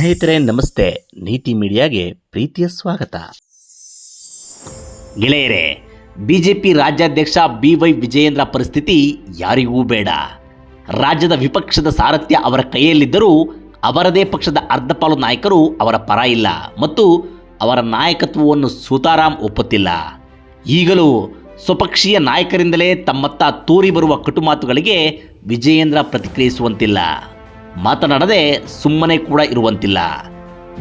ಸ್ನೇಹಿತರೆ, ನಮಸ್ತೆ. ನೀತಿ ಮೀಡಿಯಾಗೆ ಪ್ರೀತಿಯ ಸ್ವಾಗತ. ಗೆಳೆಯರೆ, ಬಿಜೆಪಿ ರಾಜ್ಯಾಧ್ಯಕ್ಷ ಬಿ ವೈ ವಿಜಯೇಂದ್ರ ಪರಿಸ್ಥಿತಿ ಯಾರಿಗೂ ಬೇಡ. ರಾಜ್ಯದ ವಿಪಕ್ಷದ ಸಾರಥ್ಯ ಅವರ ಕೈಯಲ್ಲಿದ್ದರೂ ಅವರದೇ ಪಕ್ಷದ ಅರ್ಧಪಾಲು ನಾಯಕರು ಅವರ ಪರ ಇಲ್ಲ ಮತ್ತು ಅವರ ನಾಯಕತ್ವವನ್ನು ಸುತಾರಾಮ್ ಒಪ್ಪುತ್ತಿಲ್ಲ. ಈಗಲೂ ಸ್ವಪಕ್ಷೀಯ ನಾಯಕರಿಂದಲೇ ತಮ್ಮತ್ತ ತೂರಿ ಬರುವ ಕಟುಮಾತುಗಳಿಗೆ ವಿಜಯೇಂದ್ರ ಪ್ರತಿಕ್ರಿಯಿಸುವಂತಿಲ್ಲ. ಮಾತನಾಡದೆ ಸುಮ್ಮನೆ ಕೂಡ ಇರುವಂತಿಲ್ಲ.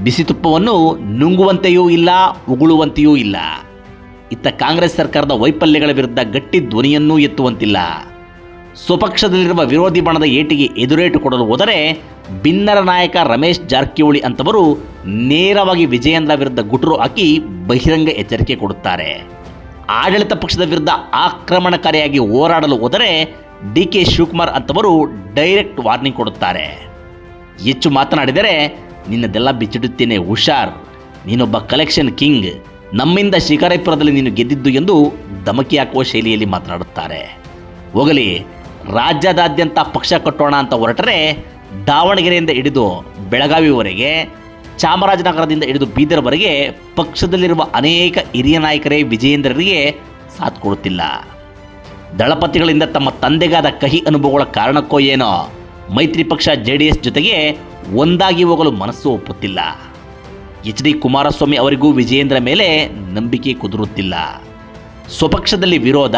ಬಿಸಿ ತುಪ್ಪವನ್ನು ನುಂಗುವಂತೆಯೂ ಇಲ್ಲ, ಉಗುಳುವಂತೆಯೂ ಇಲ್ಲ. ಇತ್ತ ಕಾಂಗ್ರೆಸ್ ಸರ್ಕಾರದ ವೈಫಲ್ಯಗಳ ವಿರುದ್ಧ ಗಟ್ಟಿ ಧ್ವನಿಯನ್ನೂ ಎತ್ತುವಂತಿಲ್ಲ. ಸ್ವಪಕ್ಷದಲ್ಲಿರುವ ವಿರೋಧಿ ಬಣದ ಏಟಿಗೆ ಎದುರೇಟು ಕೊಡಲು ಹೋದರೆ ಬಿನ್ನರ ನಾಯಕ ರಮೇಶ್ ಜಾರಕಿಹೊಳಿ ಅಂತವರು ನೇರವಾಗಿ ವಿಜಯೇಂದ್ರ ವಿರುದ್ಧ ಗುಟುರು ಹಾಕಿ ಬಹಿರಂಗ ಎಚ್ಚರಿಕೆ ಕೊಡುತ್ತಾರೆ. ಆಡಳಿತ ಪಕ್ಷದ ವಿರುದ್ಧ ಆಕ್ರಮಣಕಾರಿಯಾಗಿ ಹೋರಾಡಲು ಹೋದರೆ ಡಿ ಕೆ ಶಿವಕುಮಾರ್ ಅಂತವರು ಡೈರೆಕ್ಟ್ ವಾರ್ನಿಂಗ್ ಕೊಡುತ್ತಾರೆ. ಹೆಚ್ಚು ಮಾತನಾಡಿದರೆ ನಿನ್ನದೆಲ್ಲ ಬಿಚ್ಚಿಡುತ್ತೇನೆ, ಹುಷಾರ್. ನೀನೊಬ್ಬ ಕಲೆಕ್ಷನ್ ಕಿಂಗ್ ನಮ್ಮಿಂದ ಶಿಕಾರಿಪುರದಲ್ಲಿ ನೀನು ಗೆದ್ದಿದ್ದು ಎಂದು ಧಮಕಿ ಹಾಕುವ ಶೈಲಿಯಲ್ಲಿ ಮಾತನಾಡುತ್ತಾರೆ. ಹೋಗಲಿ, ರಾಜ್ಯದಾದ್ಯಂತ ಪಕ್ಷ ಕಟ್ಟೋಣ ಅಂತ ಹೊರಟರೆ ದಾವಣಗೆರೆಯಿಂದ ಹಿಡಿದು ಬೆಳಗಾವಿವರೆಗೆ, ಚಾಮರಾಜನಗರದಿಂದ ಹಿಡಿದು ಬೀದರ್ವರೆಗೆ ಪಕ್ಷದಲ್ಲಿರುವ ಅನೇಕ ಹಿರಿಯ ನಾಯಕರೇ ವಿಜಯೇಂದ್ರರಿಗೆ ಸಾಥ್ ಕೊಡುತ್ತಿಲ್ಲ. ದಳಪತಿಗಳಿಂದ ತಮ್ಮ ತಂದೆಗಾದ ಕಹಿ ಅನುಭವಗಳ ಕಾರಣಕ್ಕೋ ಏನೋ ಮೈತ್ರಿ ಪಕ್ಷ ಜೆ ಡಿ ಎಸ್ ಜೊತೆಗೆ ಒಂದಾಗಿ ಹೋಗಲು ಮನಸ್ಸು ಒಪ್ಪುತ್ತಿಲ್ಲ. ಎಚ್ ಡಿ ಕುಮಾರಸ್ವಾಮಿ ಅವರಿಗೂ ವಿಜಯೇಂದ್ರ ಮೇಲೆ ನಂಬಿಕೆ ಕುದುರುತ್ತಿಲ್ಲ. ಸ್ವಪಕ್ಷದಲ್ಲಿ ವಿರೋಧ,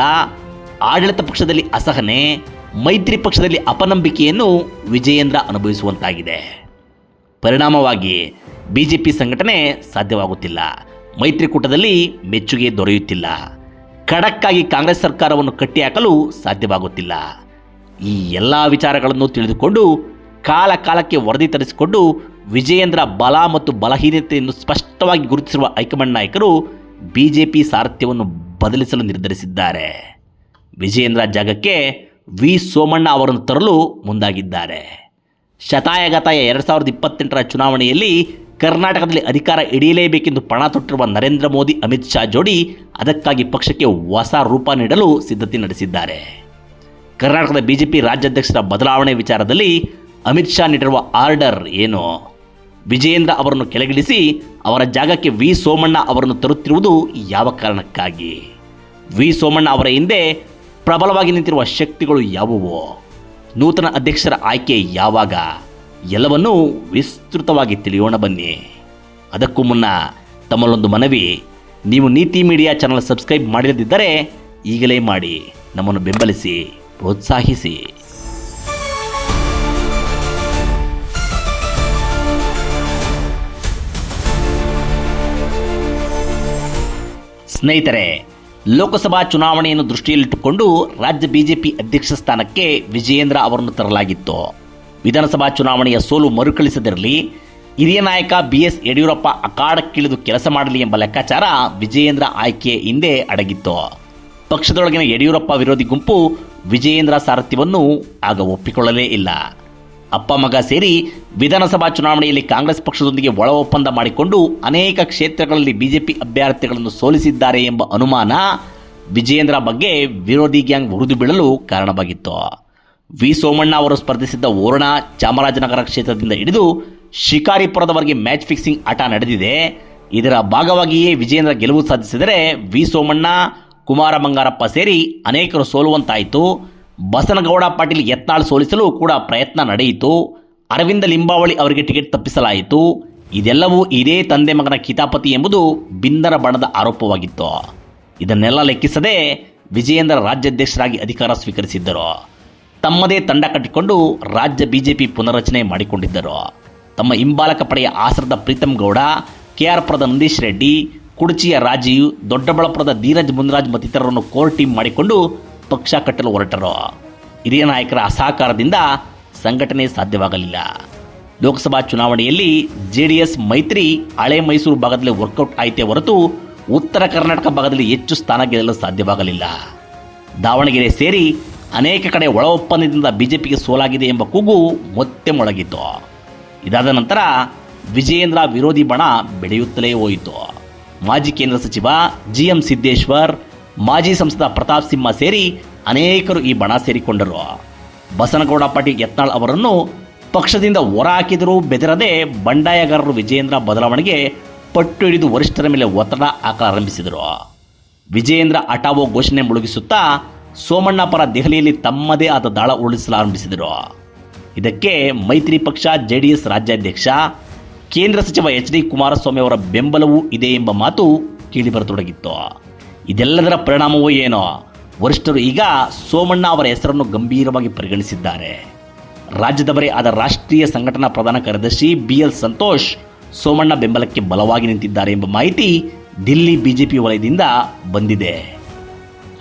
ಆಡಳಿತ ಪಕ್ಷದಲ್ಲಿ ಅಸಹನೆ, ಮೈತ್ರಿ ಪಕ್ಷದಲ್ಲಿ ಅಪನಂಬಿಕೆಯನ್ನು ವಿಜಯೇಂದ್ರ ಅನುಭವಿಸುವಂತಾಗಿದೆ. ಪರಿಣಾಮವಾಗಿ ಬಿಜೆಪಿ ಸಂಘಟನೆ ಸಾಧ್ಯವಾಗುತ್ತಿಲ್ಲ. ಮೈತ್ರಿಕೂಟದಲ್ಲಿ ಮೆಚ್ಚುಗೆ ದೊರೆಯುತ್ತಿಲ್ಲ. ಖಡಕ್ಕಾಗಿ ಕಾಂಗ್ರೆಸ್ ಸರ್ಕಾರವನ್ನು ಕಟ್ಟಿಹಾಕಲು ಸಾಧ್ಯವಾಗುತ್ತಿಲ್ಲ. ಈ ಎಲ್ಲ ವಿಚಾರಗಳನ್ನು ತಿಳಿದುಕೊಂಡು ಕಾಲ ಕಾಲಕ್ಕೆ ವರದಿ ತರಿಸಿಕೊಂಡು ವಿಜಯೇಂದ್ರ ಬಲ ಮತ್ತು ಬಲಹೀನತೆಯನ್ನು ಸ್ಪಷ್ಟವಾಗಿ ಗುರುತಿಸಿರುವ ಹೈಕಮಾಂಡ್ ನಾಯಕರು ಬಿ ಜೆ ಪಿ ಸಾರಥ್ಯವನ್ನು ಬದಲಿಸಲು ನಿರ್ಧರಿಸಿದ್ದಾರೆ. ವಿಜಯೇಂದ್ರ ಜಾಗಕ್ಕೆ ವಿ ಸೋಮಣ್ಣ ಅವರನ್ನು ತರಲು ಮುಂದಾಗಿದ್ದಾರೆ. ಶತಾಯಗತಾಯ ಎರಡು ಸಾವಿರದ ಇಪ್ಪತ್ತೆಂಟರ ಚುನಾವಣೆಯಲ್ಲಿ ಕರ್ನಾಟಕದಲ್ಲಿ ಅಧಿಕಾರ ಹಿಡಿಯಲೇಬೇಕೆಂದು ಪಣ ತೊಟ್ಟಿರುವ ನರೇಂದ್ರ ಮೋದಿ, ಅಮಿತ್ ಶಾ ಜೋಡಿ ಅದಕ್ಕಾಗಿ ಪಕ್ಷಕ್ಕೆ ಹೊಸ ರೂಪ ನೀಡಲು ಸಿದ್ಧತೆ ನಡೆಸಿದ್ದಾರೆ. ಕರ್ನಾಟಕದ ಬಿಜೆಪಿ ರಾಜ್ಯಾಧ್ಯಕ್ಷರ ಬದಲಾವಣೆ ವಿಚಾರದಲ್ಲಿ ಅಮಿತ್ ಶಾ ನೀಡಿರುವ ಆರ್ಡರ್ ಏನು? ವಿಜಯೇಂದ್ರ ಅವರನ್ನು ಕೆಳಗಿಳಿಸಿ ಅವರ ಜಾಗಕ್ಕೆ ವಿ ಸೋಮಣ್ಣ ಅವರನ್ನು ತರುತ್ತಿರುವುದು ಯಾವ ಕಾರಣಕ್ಕಾಗಿ? ವಿ ಸೋಮಣ್ಣ ಅವರ ಹಿಂದೆ ಪ್ರಬಲವಾಗಿ ನಿಂತಿರುವ ಶಕ್ತಿಗಳು ಯಾವುವು? ನೂತನ ಅಧ್ಯಕ್ಷರ ಆಯ್ಕೆ ಯಾವಾಗ? ಎಲ್ಲವನ್ನೂ ವಿಸ್ತೃತವಾಗಿ ತಿಳಿಯೋಣ ಬನ್ನಿ. ಅದಕ್ಕೂ ಮುನ್ನ ತಮ್ಮಲ್ಲೊಂದು ಮನವಿ, ನೀವು ನೀತಿ ಮೀಡಿಯಾ ಚಾನಲ್ ಸಬ್ಸ್ಕ್ರೈಬ್ ಮಾಡಿರದಿದ್ದರೆ ಈಗಲೇ ಮಾಡಿ. ನಮ್ಮನ್ನು ಬೆಂಬಲಿಸಿ. ಪ್ರೋತ್ಸಾಹಿಸಿ. ಸ್ನೇಹಿತರೆ, ಲೋಕಸಭಾ ಚುನಾವಣೆಯನ್ನು ದೃಷ್ಟಿಯಲ್ಲಿಟ್ಟುಕೊಂಡು ರಾಜ್ಯ ಬಿಜೆಪಿ ಅಧ್ಯಕ್ಷ ಸ್ಥಾನಕ್ಕೆ ವಿಜಯೇಂದ್ರ ಅವರನ್ನು ತರಲಾಗಿತ್ತು. ವಿಧಾನಸಭಾ ಚುನಾವಣೆಯ ಸೋಲು ಮರುಕಳಿಸದಿರಲಿ, ಹಿರಿಯ ನಾಯಕ ಬಿ ಎಸ್ ಯಡಿಯೂರಪ್ಪ ಅಖಾಡಕ್ಕಿಳಿದು ಕೆಲಸ ಮಾಡಲಿ ಎಂಬ ಲೆಕ್ಕಾಚಾರ ವಿಜಯೇಂದ್ರ ಆಯ್ಕೆ ಹಿಂದೆ ಅಡಗಿತ್ತು. ಪಕ್ಷದೊಳಗಿನ ಯಡಿಯೂರಪ್ಪ ವಿರೋಧಿ ಗುಂಪು ವಿಜಯೇಂದ್ರ ಸಾರಥ್ಯವನ್ನು ಆಗ ಒಪ್ಪಿಕೊಳ್ಳಲೇ ಇಲ್ಲ. ಅಪ್ಪ ಮಗ ಸೇರಿ ವಿಧಾನಸಭಾ ಚುನಾವಣೆಯಲ್ಲಿ ಕಾಂಗ್ರೆಸ್ ಪಕ್ಷದೊಂದಿಗೆ ಒಳ ಒಪ್ಪಂದ ಮಾಡಿಕೊಂಡು ಅನೇಕ ಕ್ಷೇತ್ರಗಳಲ್ಲಿ ಬಿಜೆಪಿ ಅಭ್ಯರ್ಥಿಗಳನ್ನು ಸೋಲಿಸಿದ್ದಾರೆ ಎಂಬ ಅನುಮಾನ ವಿಜಯೇಂದ್ರ ಬಗ್ಗೆ ವಿರೋಧಿ ಗ್ಯಾಂಗ್ ಉರಿದು ಬೀಳಲು ಕಾರಣವಾಗಿತ್ತು. ವಿ ಸೋಮಣ್ಣ ಅವರು ಸ್ಪರ್ಧಿಸಿದ್ದ ಓರಣ ಚಾಮರಾಜನಗರ ಕ್ಷೇತ್ರದಿಂದ ಹಿಡಿದು ಶಿಕಾರಿಪುರದವರೆಗೆ ಮ್ಯಾಚ್ ಫಿಕ್ಸಿಂಗ್ ಆಟ ನಡೆದಿದೆ. ಇದರ ಭಾಗವಾಗಿಯೇ ವಿಜಯೇಂದ್ರ ಗೆಲುವು ಸಾಧಿಸಿದರೆ ವಿ ಸೋಮಣ್ಣ ಕುಮಾರ ಬಂಗಾರಪ್ಪ ಸೇರಿ ಅನೇಕರು ಸೋಲುವಂತಾಯಿತು. ಬಸನಗೌಡ ಪಾಟೀಲ್ ಯತ್ನಾಳ್ ಸೋಲಿಸಲು ಕೂಡ ಪ್ರಯತ್ನ ನಡೆಯಿತು. ಅರವಿಂದ ಲಿಂಬಾವಳಿ ಅವರಿಗೆ ಟಿಕೆಟ್ ತಪ್ಪಿಸಲಾಯಿತು. ಇದೆಲ್ಲವೂ ಇದೇ ತಂದೆ ಮಗನ ಕಿತಾಪತಿ ಎಂಬುದು ಬಿಂದರ ಬಣದ ಆರೋಪವಾಗಿತ್ತು. ಇದನ್ನೆಲ್ಲ ಲೆಕ್ಕಿಸದೆ ವಿಜಯೇಂದ್ರ ರಾಜ್ಯಾಧ್ಯಕ್ಷರಾಗಿ ಅಧಿಕಾರ ಸ್ವೀಕರಿಸಿದ್ದರು. ತಮ್ಮದೇ ತಂಡ ಕಟ್ಟಿಕೊಂಡು ರಾಜ್ಯ ಬಿಜೆಪಿ ಪುನರಚನೆ ಮಾಡಿಕೊಂಡಿದ್ದರು. ತಮ್ಮ ಹಿಂಬಾಲಕ ಪಡೆಯ ಆಸರದ ಪ್ರೀತಮ್ ಗೌಡ ಕೆಆರ್ಪುರದ ನಂದೀಶ್ ರೆಡ್ಡಿ ಕುಡಚಿಯ ರಾಜೀವ್ ದೊಡ್ಡಬಳ್ಳಾಪುರದ ಧೀರಜ್ ಮುನ್ರಾಜ್ ಮತ್ತಿತರರನ್ನು ಕೋರ್ ಟೀಮ್ ಮಾಡಿಕೊಂಡು ಪಕ್ಷ ಕಟ್ಟಲು ಹೊರಟರು. ಹಿರಿಯ ನಾಯಕರ ಅಸಹಕಾರದಿಂದ ಸಂಘಟನೆ ಸಾಧ್ಯವಾಗಲಿಲ್ಲ. ಲೋಕಸಭಾ ಚುನಾವಣೆಯಲ್ಲಿ ಜೆಡಿಎಸ್ ಮೈತ್ರಿ ಹಳೆ ಮೈಸೂರು ಭಾಗದಲ್ಲಿ ವರ್ಕೌಟ್ ಆಯಿತೇ ಹೊರತು ಉತ್ತರ ಕರ್ನಾಟಕ ಭಾಗದಲ್ಲಿ ಹೆಚ್ಚು ಸ್ಥಾನ ಗೆಲ್ಲಲು ಸಾಧ್ಯವಾಗಲಿಲ್ಲ. ದಾವಣಗೆರೆ ಸೇರಿ ಅನೇಕ ಕಡೆ ಒಳ ಒಪ್ಪಂದದಿಂದ ಬಿಜೆಪಿಗೆ ಸೋಲಾಗಿದೆ ಎಂಬ ಕೂಗು ಮತ್ತೆ ಮೊಳಗಿತು ಇದಾದ ನಂತರ ವಿಜಯೇಂದ್ರ ವಿರೋಧಿ ಬಣ ಬೆಳೆಯುತ್ತಲೇ ಹೋಯಿತು. ಮಾಜಿ ಕೇಂದ್ರ ಸಚಿವ ಜಿ ಎಂ ಸಿದ್ದೇಶ್ವರ್, ಮಾಜಿ ಸಂಸದ ಪ್ರತಾಪ್ ಸಿಂಹ ಸೇರಿ ಅನೇಕರು ಈ ಬಣ ಸೇರಿಕೊಂಡರು. ಬಸನಗೌಡ ಪಾಟೀಲ್ ಯತ್ನಾಳ್ ಅವರನ್ನು ಪಕ್ಷದಿಂದ ಹೊರಹಾಕಿದರೂ ಬೆದರದೆ ಬಂಡಾಯಗಾರರು ವಿಜಯೇಂದ್ರ ಬದಲಾವಣೆಗೆ ಪಟ್ಟು ಹಿಡಿದು ವರಿಷ್ಠರ ಮೇಲೆ ಒತ್ತಡ ಹಾಕಲಾರಂಭಿಸಿದರು ವಿಜಯೇಂದ್ರ ಅಟಾವೋ ಘೋಷಣೆ ಮುಳುಗಿಸುತ್ತಾ ಸೋಮಣ್ಣ ಪರ ದೆಹಲಿಯಲ್ಲಿ ತಮ್ಮದೇ ಆದ ದಾಳ ಉರುಳಿಸಲಾರಂಭಿಸಿದರು ಇದಕ್ಕೆ ಮೈತ್ರಿ ಪಕ್ಷ, ಜೆಡಿಎಸ್ ರಾಜ್ಯಾಧ್ಯಕ್ಷ ಕೇಂದ್ರ ಸಚಿವ ಎಚ್ ಡಿ ಕುಮಾರಸ್ವಾಮಿ ಅವರ ಬೆಂಬಲವೂ ಇದೆ ಎಂಬ ಮಾತು ಕೇಳಿಬರತೊಡಗಿತ್ತು. ಇದೆಲ್ಲದರ ಪರಿಣಾಮವೂ ಏನೋ? ವರಿಷ್ಠರು ಈಗ ಸೋಮಣ್ಣ ಅವರ ಹೆಸರನ್ನು ಗಂಭೀರವಾಗಿ ಪರಿಗಣಿಸಿದ್ದಾರೆ. ರಾಜ್ಯದವರೇ ಆದ ರಾಷ್ಟ್ರೀಯ ಸಂಘಟನಾ ಪ್ರಧಾನ ಕಾರ್ಯದರ್ಶಿ ಬಿ ಎಲ್ ಸಂತೋಷ್ ಸೋಮಣ್ಣ ಬೆಂಬಲಕ್ಕೆ ಬಲವಾಗಿ ನಿಂತಿದ್ದಾರೆ ಎಂಬ ಮಾಹಿತಿ ದಿಲ್ಲಿ ಬಿಜೆಪಿ ವಲಯದಿಂದ ಬಂದಿದೆ.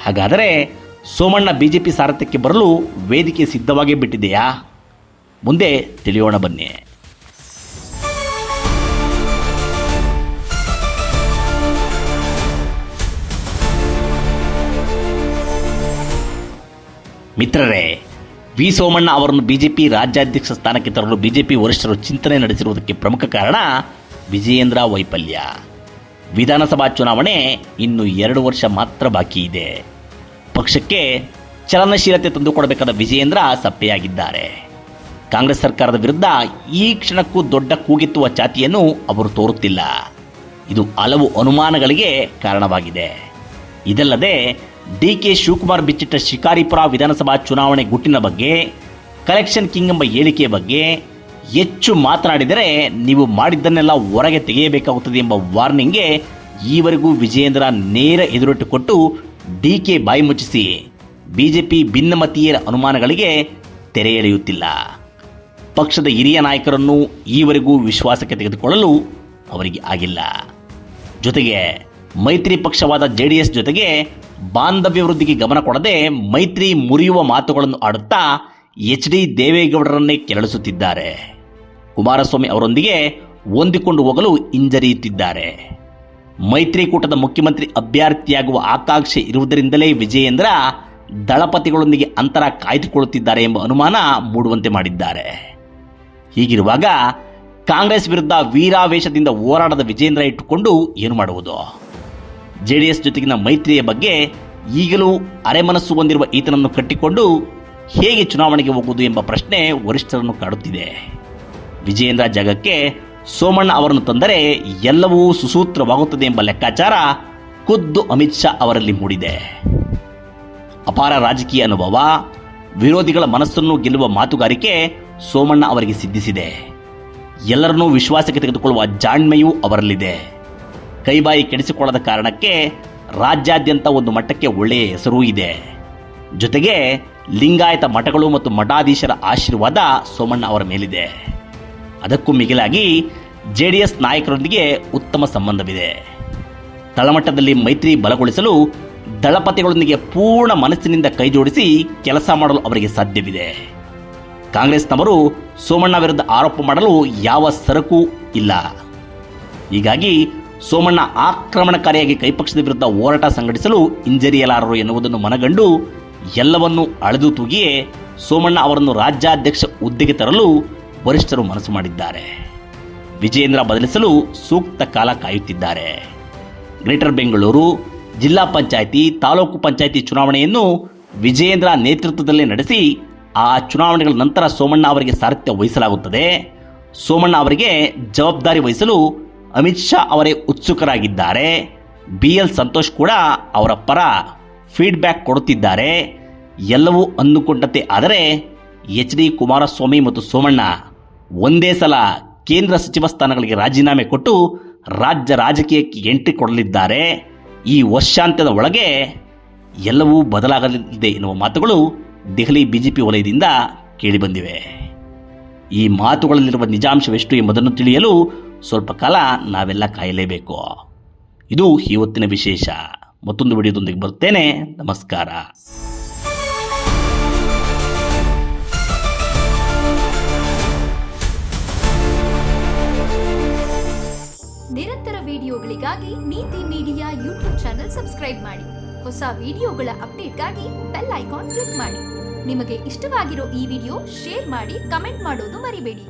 ಹಾಗಾದರೆ ಸೋಮಣ್ಣ ಬಿಜೆಪಿ ಸಾರಥ್ಯಕ್ಕೆ ಬರಲು ವೇದಿಕೆ ಸಿದ್ಧವಾಗೇ ಬಿಟ್ಟಿದೆಯಾ? ಮುಂದೆ ತಿಳಿಯೋಣ ಬನ್ನಿ. ಮಿತ್ರರೇ, ವಿ. ಸೋಮಣ್ಣ ಅವರನ್ನು ಬಿಜೆಪಿ ರಾಜ್ಯಾಧ್ಯಕ್ಷ ಸ್ಥಾನಕ್ಕೆ ತರಲು ಬಿಜೆಪಿ ವರಿಷ್ಠರು ಚಿಂತನೆ ನಡೆಸಿರುವುದಕ್ಕೆ ಪ್ರಮುಖ ಕಾರಣ ವಿಜಯೇಂದ್ರ ವೈಫಲ್ಯ. ವಿಧಾನಸಭಾ ಚುನಾವಣೆ ಇನ್ನು ಎರಡು ವರ್ಷ ಮಾತ್ರ ಬಾಕಿ ಇದೆ. ಪಕ್ಷಕ್ಕೆ ಚಲನಶೀಲತೆ ತಂದುಕೊಡಬೇಕಾದ ವಿಜಯೇಂದ್ರ ಸಪ್ಪೆಯಾಗಿದ್ದಾರೆ ಕಾಂಗ್ರೆಸ್ ಸರ್ಕಾರದ ವಿರುದ್ಧ ಈ ಕ್ಷಣಕ್ಕೂ ದೊಡ್ಡ ಕೂಗೆತ್ತುವ ಚಾತಿಯನ್ನು ಅವರು ತೋರುತ್ತಿಲ್ಲ. ಇದು ಹಲವು ಅನುಮಾನಗಳಿಗೆ ಕಾರಣವಾಗಿದೆ. ಇದಲ್ಲದೆ ಡಿ ಕೆ ಶಿವಕುಮಾರ್ ಬಿಚ್ಚಿಟ್ಟ ಶಿಕಾರಿಪುರ ವಿಧಾನಸಭಾ ಚುನಾವಣೆ ಗುಟ್ಟಿನ ಬಗ್ಗೆ, ಕಲೆಕ್ಷನ್ ಕಿಂಗ್ ಎಂಬ ಹೇಳಿಕೆಯ ಬಗ್ಗೆ ಹೆಚ್ಚು ಮಾತನಾಡಿದರೆ ನೀವು ಮಾಡಿದ್ದನ್ನೆಲ್ಲ ಹೊರಗೆ ತೆಗೆಯಬೇಕಾಗುತ್ತದೆ ಎಂಬ ವಾರ್ನಿಂಗ್ಗೆ ಈವರೆಗೂ ವಿಜಯೇಂದ್ರ ನೇರ ಎದುರಿಟ್ಟುಕೊಟ್ಟು ಡಿ ಕೆ ಬಾಯಿ ಮುಚ್ಚಿಸಿ. ಬಿಜೆಪಿ ಭಿನ್ನಮತೀಯರ ಅನುಮಾನಗಳಿಗೆ ತೆರೆ ಎಳೆಯುತ್ತಿಲ್ಲ. ಪಕ್ಷದ ಹಿರಿಯ ನಾಯಕರನ್ನು ಈವರೆಗೂ ವಿಶ್ವಾಸಕ್ಕೆ ತೆಗೆದುಕೊಳ್ಳಲು ಅವರಿಗೆ ಆಗಿಲ್ಲ. ಜೊತೆಗೆ ಮೈತ್ರಿ ಪಕ್ಷವಾದ ಜೆ ಡಿ ಎಸ್ ಜೊತೆಗೆ ಬಾಂಧವ್ಯ ವೃದ್ಧಿಗೆ ಗಮನ ಕೊಡದೆ ಮೈತ್ರಿ ಮುರಿಯುವ ಮಾತುಗಳನ್ನು ಆಡುತ್ತಾ ಎಚ್ ಡಿ ದೇವೇಗೌಡರನ್ನೇ ಕೆರಳಿಸುತ್ತಿದ್ದಾರೆ. ಕುಮಾರಸ್ವಾಮಿ ಅವರೊಂದಿಗೆ ಹೊಂದಿಕೊಂಡು ಹೋಗಲು ಹಿಂಜರಿಯುತ್ತಿದ್ದಾರೆ. ಮೈತ್ರಿಕೂಟದ ಮುಖ್ಯಮಂತ್ರಿ ಅಭ್ಯರ್ಥಿಯಾಗುವ ಆಕಾಂಕ್ಷೆ ಇರುವುದರಿಂದಲೇ ವಿಜಯೇಂದ್ರ ದಳಪತಿಗಳೊಂದಿಗೆ ಅಂತರ ಕಾಯ್ದುಕೊಳ್ಳುತ್ತಿದ್ದಾರೆ ಎಂಬ ಅನುಮಾನ ಮೂಡುವಂತೆ ಮಾಡಿದ್ದಾರೆ. ಹೀಗಿರುವಾಗ ಕಾಂಗ್ರೆಸ್ ವಿರುದ್ಧ ವೀರಾವೇಶದಿಂದ ಹೋರಾಡದ ವಿಜೇಂದ್ರ ಇಟ್ಟುಕೊಂಡು ಏನು ಮಾಡುವುದು? ಜೆಡಿಎಸ್ ಜೊತೆಗಿನ ಮೈತ್ರಿಯ ಬಗ್ಗೆ ಈಗಲೂ ಅರೆಮನಸ್ಸು ಹೊಂದಿರುವ ಈತನನ್ನು ಕಟ್ಟಿಕೊಂಡು ಹೇಗೆ ಚುನಾವಣೆಗೆ ಹೋಗುವುದು ಎಂಬ ಪ್ರಶ್ನೆ ವರಿಷ್ಠರನ್ನು ಕಾಡುತ್ತಿದೆ. ವಿಜಯೇಂದ್ರ ಜಾಗಕ್ಕೆ ಸೋಮಣ್ಣ ಅವರನ್ನು ತಂದರೆ ಎಲ್ಲವೂ ಸುಸೂತ್ರವಾಗುತ್ತದೆ ಎಂಬ ಲೆಕ್ಕಾಚಾರ ಖುದ್ದು ಅಮಿತ್ ಶಾ ಅವರಲ್ಲಿ ಮೂಡಿದೆ. ಅಪಾರ ರಾಜಕೀಯ ಅನುಭವ, ವಿರೋಧಿಗಳ ಮನಸ್ಸನ್ನು ಗೆಲ್ಲುವ ಮಾತುಗಾರಿಕೆ ಸೋಮಣ್ಣ ಅವರಿಗೆ ಸಿದ್ಧಿಸಿದೆ. ಎಲ್ಲರನ್ನೂ ವಿಶ್ವಾಸಕ್ಕೆ ತೆಗೆದುಕೊಳ್ಳುವ ಜಾಣ್ಮೆಯೂ ಅವರಲ್ಲಿದೆ. ಕೈಬಾಯಿ ಕೆಡಿಸಿಕೊಳ್ಳದ ಕಾರಣಕ್ಕೆ ರಾಜ್ಯಾದ್ಯಂತ ಒಂದು ಮಟ್ಟಕ್ಕೆ ಒಳ್ಳೆಯ ಹೆಸರೂ ಇದೆ. ಜೊತೆಗೆ ಲಿಂಗಾಯತ ಮಠಗಳು ಮತ್ತು ಮಠಾಧೀಶರ ಆಶೀರ್ವಾದ ಸೋಮಣ್ಣ ಅವರ ಮೇಲಿದೆ. ಅದಕ್ಕೂ ಮಿಗಿಲಾಗಿ ಜೆ ಡಿ ಎಸ್ ನಾಯಕರೊಂದಿಗೆ ಉತ್ತಮ ಸಂಬಂಧವಿದೆ. ತಳಮಟ್ಟದಲ್ಲಿ ಮೈತ್ರಿ ಬಲಗೊಳಿಸಲು ದಳಪತಿಗಳೊಂದಿಗೆ ಪೂರ್ಣ ಮನಸ್ಸಿನಿಂದ ಕೈಜೋಡಿಸಿ ಕೆಲಸ ಮಾಡಲು ಅವರಿಗೆ ಸಾಧ್ಯವಿದೆ. ಕಾಂಗ್ರೆಸ್ನವರು ಸೋಮಣ್ಣ ವಿರುದ್ಧ ಆರೋಪ ಮಾಡಲು ಯಾವ ಸರಕು ಇಲ್ಲ. ಹೀಗಾಗಿ ಸೋಮಣ್ಣ ಆಕ್ರಮಣಕಾರಿಯಾಗಿ ಕೈಪಕ್ಷದ ವಿರುದ್ಧ ಹೋರಾಟ ಸಂಘಟಿಸಲು ಹಿಂಜರಿಯಲಾರರು ಎನ್ನುವುದನ್ನು ಮನಗಂಡು ಎಲ್ಲವನ್ನೂ ಅಳೆದು ತೂಗಿಯೇ ಸೋಮಣ್ಣ ಅವರನ್ನು ರಾಜ್ಯಾಧ್ಯಕ್ಷ ಹುದ್ದೆಗೆ ತರಲು ವರಿಷ್ಠರು ಮನಸ್ಸು ಮಾಡಿದ್ದಾರೆ. ವಿಜಯೇಂದ್ರ ಬದಲಿಸಲು ಸೂಕ್ತ ಕಾಲ ಕಾಯುತ್ತಿದ್ದಾರೆ. ಗ್ರೇಟರ್ ಬೆಂಗಳೂರು ಜಿಲ್ಲಾ ಪಂಚಾಯಿತಿ ತಾಲೂಕು ಪಂಚಾಯಿತಿ ಚುನಾವಣೆಯನ್ನು ವಿಜಯೇಂದ್ರ ನೇತೃತ್ವದಲ್ಲಿ ನಡೆಸಿ ಆ ಚುನಾವಣೆಗಳ ನಂತರ ಸೋಮಣ್ಣ ಅವರಿಗೆ ಸಾರಥ್ಯ ವಹಿಸಲಾಗುತ್ತದೆ. ಸೋಮಣ್ಣ ಅವರಿಗೆ ಜವಾಬ್ದಾರಿ ವಹಿಸಲು ಅಮಿತ್ ಶಾ ಅವರೇ ಉತ್ಸುಕರಾಗಿದ್ದಾರೆ. ಬಿ ಎಲ್ ಸಂತೋಷ್ ಕೂಡ ಅವರ ಪರ ಫೀಡ್ಬ್ಯಾಕ್ ಕೊಡುತ್ತಿದ್ದಾರೆ. ಎಲ್ಲವೂ ಅಂದುಕೊಂಡಂತೆ ಆದರೆ ಎಚ್ ಡಿ ಕುಮಾರಸ್ವಾಮಿ ಮತ್ತು ಸೋಮಣ್ಣ ಒಂದೇ ಸಲ ಕೇಂದ್ರ ಸಚಿವ ಸ್ಥಾನಗಳಿಗೆ ರಾಜೀನಾಮೆ ಕೊಟ್ಟು ರಾಜ್ಯ ರಾಜಕೀಯಕ್ಕೆ ಎಂಟ್ರಿ ಕೊಡಲಿದ್ದಾರೆ. ಈ ವರ್ಷಾಂತ್ಯದ ಒಳಗೆ ಎಲ್ಲವೂ ಬದಲಾಗಲಿದೆ ಎನ್ನುವ ಮಾತುಗಳು ದೆಹಲಿ ಬಿಜೆಪಿ ವಲಯದಿಂದ ಕೇಳಿಬಂದಿವೆ ಈ ಮಾತುಗಳಲ್ಲಿರುವ ನಿಜಾಂಶವೆಷ್ಟು ಎಂಬುದನ್ನು ತಿಳಿಯಲು ಸ್ವಲ್ಪ ಕಾಲ ನಾವೆಲ್ಲ ಕಾಯಲೇಬೇಕು. ಇದು ಇವತ್ತಿನ ವಿಶೇಷ. ಮತ್ತೊಂದು ವಿಡಿಯೋದೊಂದಿಗೆ ಬರ್ತೇನೆ. ನಮಸ್ಕಾರ. ನಿರಂತರ ವಿಡಿಯೋಗಳಿಗಾಗಿ ನೀತಿ ಮೀಡಿಯಾ ಯೂಟ್ಯೂಬ್ ಚಾನೆಲ್ ಸಬ್ಸ್ಕ್ರೈಬ್ ಮಾಡಿ. ಹೊಸ ವಿಡಿಯೋಗಳ ಅಪ್ಡೇಟ್ಗಾಗಿ ಬೆಲ್ ಐಕಾನ್ ಕ್ಲಿಕ್ ಮಾಡಿ. ನಿಮಗೆ ಇಷ್ಟವಾಗಿರೋ ಈ ವಿಡಿಯೋ ಶೇರ್ ಮಾಡಿ, ಕಮೆಂಟ್ ಮಾಡೋದು ಮರಿಬೇಡಿ.